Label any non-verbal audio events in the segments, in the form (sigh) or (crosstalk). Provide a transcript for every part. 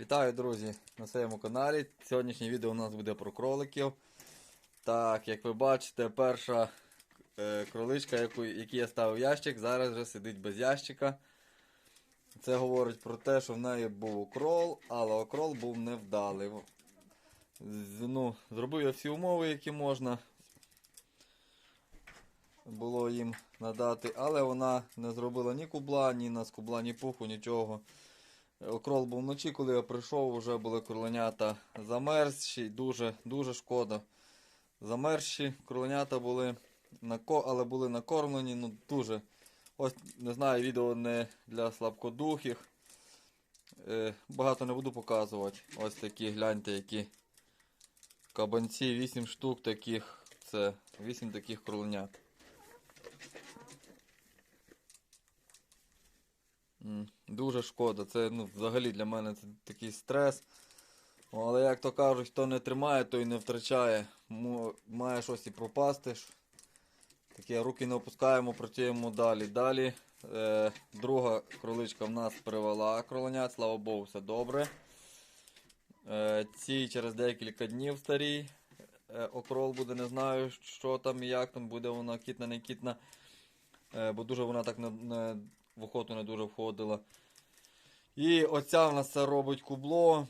Вітаю, друзі, на своєму каналі. Сьогоднішнє відео у нас буде про кроликів. Так, як ви бачите, перша е, кроличка, яку, який я ставив ящик, зараз вже сидить без ящика. Це говорить про те, що в неї був окрол, але окрол був невдалий. Ну, зробив я всі умови, які можна було їм надати, але вона не зробила ні кубла, ні на скубла, ні пуху, нічого. Окрол був вночі, коли я прийшов, вже були кроленята замерзші, дуже, дуже шкода. Замерзші кроленята були, але були накормлені, ну дуже. Ось, не знаю, відео не для слабкодухих. Е, багато не буду показувати. Ось такі, гляньте, які кабанці, 8 штук таких. Це 8 таких кроленят. Дуже шкода. Це ну, взагалі для мене це такий стрес. Але як то кажуть, хто не тримає, той не втрачає. Має щось і пропасти. Таке руки не опускаємо, працюємо далі. Далі е, друга кроличка в нас привела кроленят, слава Богу, все добре. Е, ці через декілька днів старі. Е, окрол буде, не знаю, що там і як там буде вона кітна, не кітна. Е, бо дуже вона так не, не, в охоту не дуже входила. І оця в нас це робить кубло.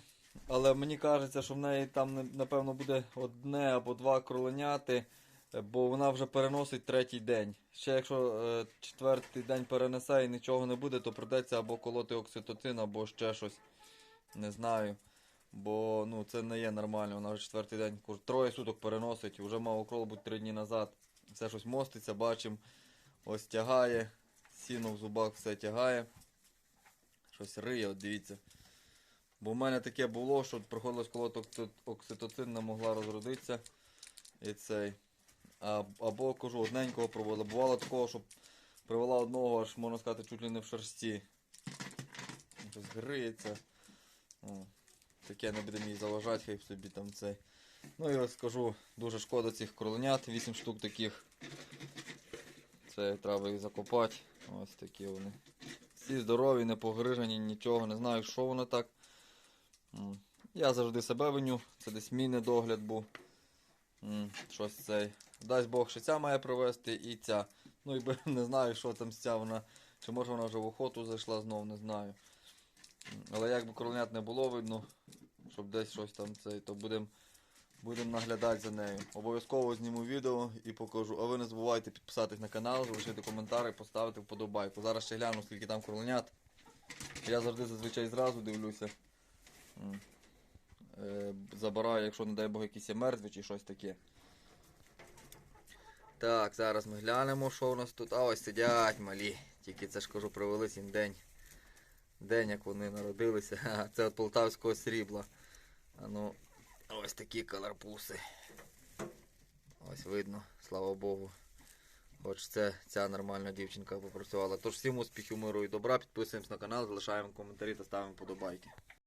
Але мені кажеться, що в неї там напевно буде одне або два кроленяти, бо вона вже переносить третій день. Ще якщо е, четвертий день перенесе і нічого не буде, то придеться або колоти окситоцин, або ще щось. Не знаю. Бо ну, це не є нормально. Вона вже четвертий день троє суток переносить. Вже мав окрол бути три дні назад. Все щось моститься, бачимо. Ось тягає. Сіно в зубах все тягає. Щось риє, от дивіться. Бо в мене таке було, що приходилось окси- окситоцин не могла розродитися. І цей. А, або кажу, одненького проводила. Бувало такого, що привела одного, аж можна сказати, чуть ли не в шерсті. Щось гриється. Таке не буде мені заважати, хай собі там цей. Ну і ось скажу, дуже шкода цих кроленят, 8 штук таких. Це треба їх закопати. Ось такі вони. Всі здорові, не погрижені, нічого, не знаю, що воно так. Я завжди себе виню, це десь мій недогляд був. Щось цей. Дасть Бог, що ця має провести і ця. Ну і (laughs) не знаю, що там з ця вона. Чи може вона вже в охоту зайшла знов, не знаю. Але як би не було видно, щоб десь щось там цей, то будемо будем наглядати за нею. Обов'язково зніму відео і покажу. А ви не забувайте підписатись на канал, залишити коментар і поставити вподобайку. Зараз ще гляну, скільки там кроленят. Я завжди зазвичай зразу дивлюся. Е, Забираю, якщо, не дай Бог, якісь є мертві чи щось таке. Так, зараз ми глянемо, що у нас тут. А ось сидять малі. Тільки це ж кажу, провели сім день. День, як вони народилися. (laughs) Це від полтавського срібла. А ну, ось такі каларпуси. Ось видно, слава Богу. Хоч це ця нормальна дівчинка попрацювала. Тож всім успіхів, миру і добра. Підписуємось на канал, залишаємо коментарі та ставимо подобайки.